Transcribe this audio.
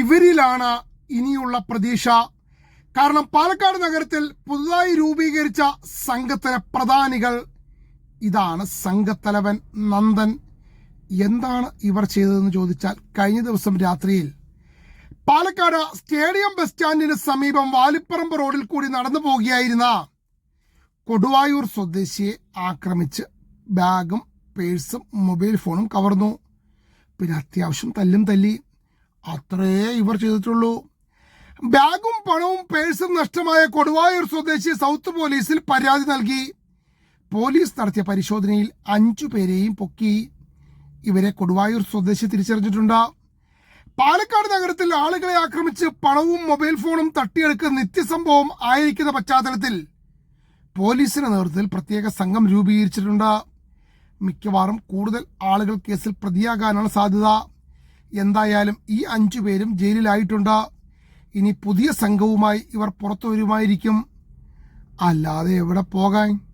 ഇവരിലാണ് ഇനിയുള്ള പ്രതീക്ഷ. കാരണം പാലക്കാട് നഗരത്തിൽ പുതുതായി രൂപീകരിച്ച സംഘത്തിലെ പ്രധാനികൾ ഇതാണ് സംഘത്തലവൻ നന്ദൻ. എന്താണ് ഇവർ ചെയ്തതെന്ന് ചോദിച്ചാൽ കഴിഞ്ഞ ദിവസം രാത്രിയിൽ പാലക്കാട് സ്റ്റേഡിയം ബസ് സ്റ്റാൻഡിന് സമീപം വാലിപ്പറമ്പ് റോഡിൽ കൂടി നടന്നു പോകുകയായിരുന്ന കൊടുവായൂർ സ്വദേശിയെ ആക്രമിച്ച് ബാഗും പേഴ്സും മൊബൈൽ ഫോണും കവർന്നു. പിന്നെ അത്യാവശ്യം തല്ലും തല്ലി. അത്രേ ഇവർ ചെയ്തിട്ടുള്ളൂ. ബാഗും പണവും പേഴ്സും നഷ്ടമായ കൊടുവായൂർ സ്വദേശി സൗത്ത് പോലീസിൽ പരാതി നൽകി. പോലീസ് നടത്തിയ പരിശോധനയിൽ അഞ്ചു പേരെയും പൊക്കി. ഇവരെ കൊടുവായൂർ സ്വദേശി തിരിച്ചറിഞ്ഞിട്ടുണ്ട്. പാലക്കാട് നഗരത്തിൽ ആളുകളെ ആക്രമിച്ച് പണവും മൊബൈൽ ഫോണും തട്ടിയെടുക്കുന്ന നിത്യസംഭവം ആയിരിക്കുന്ന പശ്ചാത്തലത്തിൽ പോലീസിന്റെ നേതൃത്വത്തിൽ പ്രത്യേക സംഘം രൂപീകരിച്ചിട്ടുണ്ട്. മിക്കവാറും കൂടുതൽ ആളുകൾ കേസിൽ പ്രതിയാകാനാണ് സാധ്യത. എന്തായാലും ഈ അഞ്ചു പേരും ജയിലിലായിട്ടുണ്ട്. ഇനി പുതിയ സംഘവുമായി ഇവർ പുറത്തു വരുമായിരിക്കും അല്ലാതെ എവിടെ പോകാൻ?